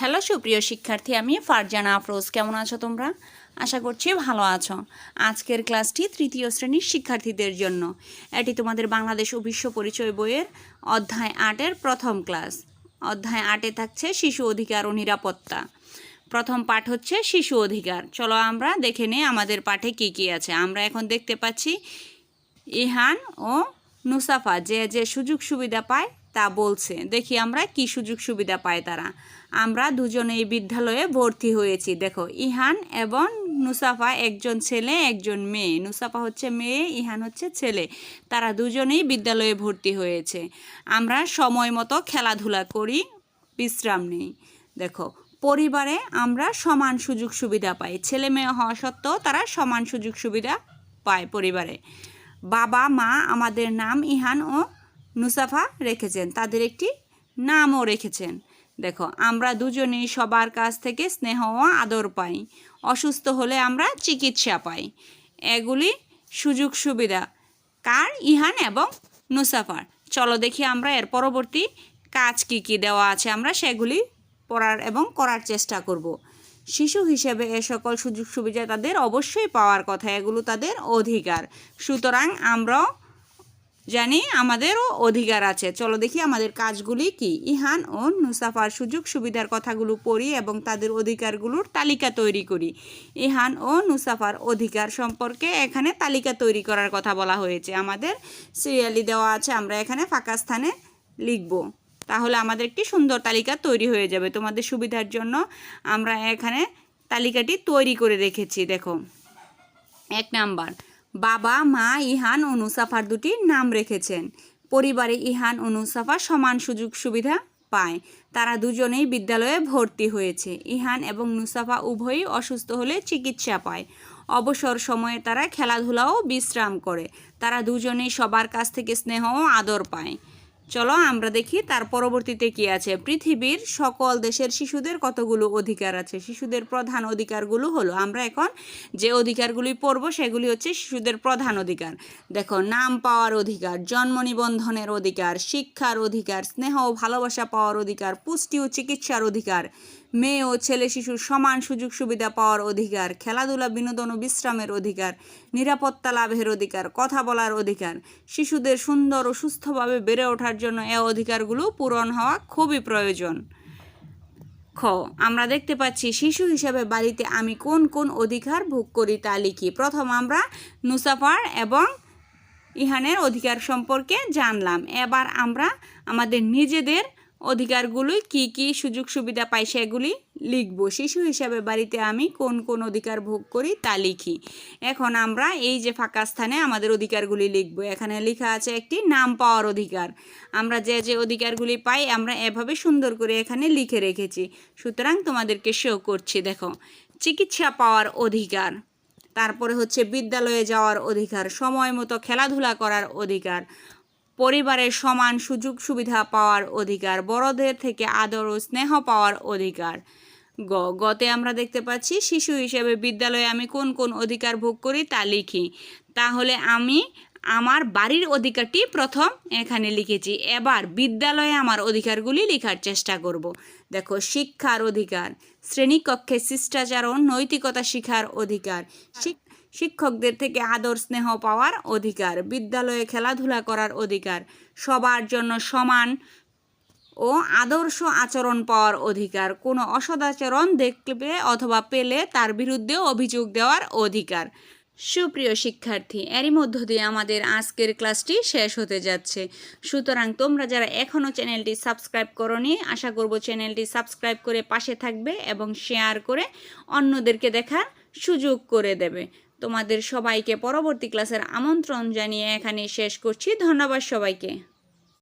Hello সুপ্রিয় শিক্ষার্থী, আমি ফারজানা আফরোজ। কেমন আছো তোমরা? আশা করছি ভালো আছো। আজকের ক্লাসটি তৃতীয় শ্রেণির শিক্ষার্থীদের জন্য। এটি তোমাদের বাংলাদেশ ও বিশ্ব পরিচয় বইয়ের অধ্যায় আটের প্রথম ক্লাস। অধ্যায় আটে থাকছে শিশু অধিকার ও নিরাপত্তা। প্রথম পাঠ হচ্ছে শিশু অধিকার। চলো আমরা দেখে নিই আমাদের পাঠে কি কি আছে। আমরা এখন দেখতে পাচ্ছি ইহান ও নুসাফা যে যে সুযোগ সুবিধা পায় তা বলছে। দেখি আমরা কি সুযোগ সুবিধা পায় তারা। আমরা দুজনেই বিদ্যালয়ে ভর্তি হয়েছি। দেখো, ইহান এবং নুসাফা একজন ছেলে, একজন মেয়ে। নুসাফা হচ্ছে মেয়ে, ইহান হচ্ছে ছেলে। তারা দুজনেই বিদ্যালয়ে ভর্তি হয়েছে। আমরা সময় মতো খেলাধুলা করি, বিশ্রাম নেই। দেখো, পরিবারে আমরা সমান সুযোগ সুবিধা পাই। ছেলে মেয়ে হওয়া সত্ত্বেও তারা সমান সুযোগ সুবিধা পায় পরিবারে। বাবা, মা, আমাদের নাম ইহান ও নুসাফা রেখেছেন, তাদের একটি নামও রেখেছেন। দেখো, আমরা দুজনেই সবার কাছ থেকে স্নেহ ও আদর পাই, অসুস্থ হলে আমরা চিকিৎসা পাই। এগুলি সুযোগ সুবিধা, কার, ইহান এবং নুসাফার চলো দেখি আমরা এর পরবর্তী কাজ কি কি দেওয়া আছে, আমরা সেগুলি পড়ার এবং করার চেষ্টা করব। শিশু হিসেবে এ সকল সুযোগ সুবিধা তাদের অবশ্যই পাওয়ার কথা, এগুলো তাদের অধিকার। সুতরাং আমরাও জানি আমাদেরও অধিকার আছে। চলো দেখি আমাদের কাজগুলি কি। ইহান ও নুসাফার সুযোগ সুবিধার কথাগুলো পড়ি এবং তাদের অধিকারগুলোর তালিকা তৈরি করি। ইহান ও নুসাফার অধিকার সম্পর্কে এখানে তালিকা তৈরি করার কথা বলা হয়েছে। আমাদের সিরিয়ালি দেওয়া আছে, আমরা এখানে ফাঁকা স্থানে লিখব। তাহলে আমাদের একটি সুন্দর তালিকা তৈরি হয়ে যাবে। তোমাদের সুবিধার জন্য আমরা এখানে তালিকাটি তৈরি করে রেখেছি, দেখো। এক নাম্বার বাবা, মা, ইহান ও নুসাফার দুটি নাম রেখেছেন। পরিবারে ইহান অনুসাফা নুসাফা সমান সুযোগ সুবিধা পায়। তারা দুজনেই বিদ্যালয়ে ভর্তি হয়েছে। ইহান এবং নুসাফা উভয়ই অসুস্থ হলে চিকিৎসা পায়। অবসর সময়ে তারা খেলাধুলাও বিশ্রাম করে। তারা দুজনেই সবার কাছ থেকে স্নেহ ও আদর পায়। চলো আমরা দেখি তার পরবর্তীতে কি আছে। পৃথিবীর সকল দেশের শিশুদের কতগুলো অধিকার আছে? শিশুদের প্রধান অধিকারগুলো হলো, আমরা এখন যে অধিকারগুলি পড়ব সেগুলি হচ্ছে শিশুদের প্রধান অধিকার। দেখো, নাম পাওয়ার অধিকার, জন্ম নিবন্ধনের অধিকার, শিক্ষার অধিকার, স্নেহ ও ভালোবাসা পাওয়ার অধিকার, পুষ্টি ও চিকিৎসার অধিকার। মেয়ে ও ছেলে শিশুর সমান সুযোগ সুবিধা পাওয়ার অধিকার, খেলাধুলা, বিনোদন ও বিশ্রামের অধিকার, নিরাপত্তা লাভের অধিকার, কথা বলার অধিকার, শিশুদের সুন্দর ও সুস্থভাবে বেড়ে ওঠার জন্য এ অধিকারগুলো পূরণ হওয়া খুবই প্রয়োজন। খ, আমরা দেখতে পাচ্ছি শিশু হিসাবে বাড়িতে আমি কোন কোন অধিকার ভোগ করি তা লিখি। প্রথম আমরা নুসাফার এবং ইহানের অধিকার সম্পর্কে জানলাম। এবার আমরা আমাদের নিজেদের অধিকারগুলি কি কি সুযোগ সুবিধা পাই সেগুলি লিখব। শিশু হিসাবে বাড়িতে আমি কোন কোন অধিকার ভোগ করি তা লিখি। এখন আমরা এই যে ফাঁকা স্থানে আমাদের অধিকারগুলি লিখব। এখানে লেখা আছে একটি নাম পাওয়ার অধিকার। আমরা যে যে অধিকারগুলি পাই আমরা এভাবে সুন্দর করে এখানে লিখে রেখেছি। সুতরাং তোমাদেরকে শো করছি, দেখো। চিকিৎসা পাওয়ার অধিকার। তারপরে হচ্ছে বিদ্যালয়ে যাওয়ার অধিকার। সময় মতো খেলাধুলা করার অধিকার। পরিবারের সমান সুযোগ সুবিধা পাওয়ার অধিকার, বড়দের থেকে আদর ও স্নেহ পাওয়ার অধিকার। গ, গতে আমরা দেখতে পাচ্ছি শিশু হিসেবে বিদ্যালয়ে আমি কোন কোন অধিকার ভোগ করি তা লিখি। তাহলে আমি আমার বাড়ির অধিকারটি প্রথম এখানে লিখেছি। এবার বিদ্যালয়ে আমার অধিকারগুলি লেখার চেষ্টা করব। দেখো, শিক্ষার অধিকার, শ্রেণীকক্ষে শিষ্টাচার ও নৈতিকতা শিখার অধিকার। শিক্ষকদের থেকে আদর, স্নেহ পাওয়ার অধিকার, বিদ্যালয়ে খেলাধুলা করার অধিকার, সবার জন্য সমান ও আদর্শ আচরণ পাওয়ার অধিকার, কোনো অসদাচরণ দেখলে অথবা পেলে তার বিরুদ্ধে অভিযোগ দেওয়ার অধিকার। সুপ্রিয় শিক্ষার্থী, এরই মধ্য দিয়ে আমাদের আজকের ক্লাসটি শেষ হতে যাচ্ছে। সুতরাং তোমরা যারা এখনও চ্যানেলটি সাবস্ক্রাইব করনি, আশা করব চ্যানেলটি সাবস্ক্রাইব করে পাশে থাকবে এবং শেয়ার করে অন্যদেরকে দেখার সুযোগ করে দেবে। তোমাদের সবাইকে পরবর্তী ক্লাসের আমন্ত্রণ জানিয়ে এখানে শেষ করছি। ধন্যবাদ সবাইকে।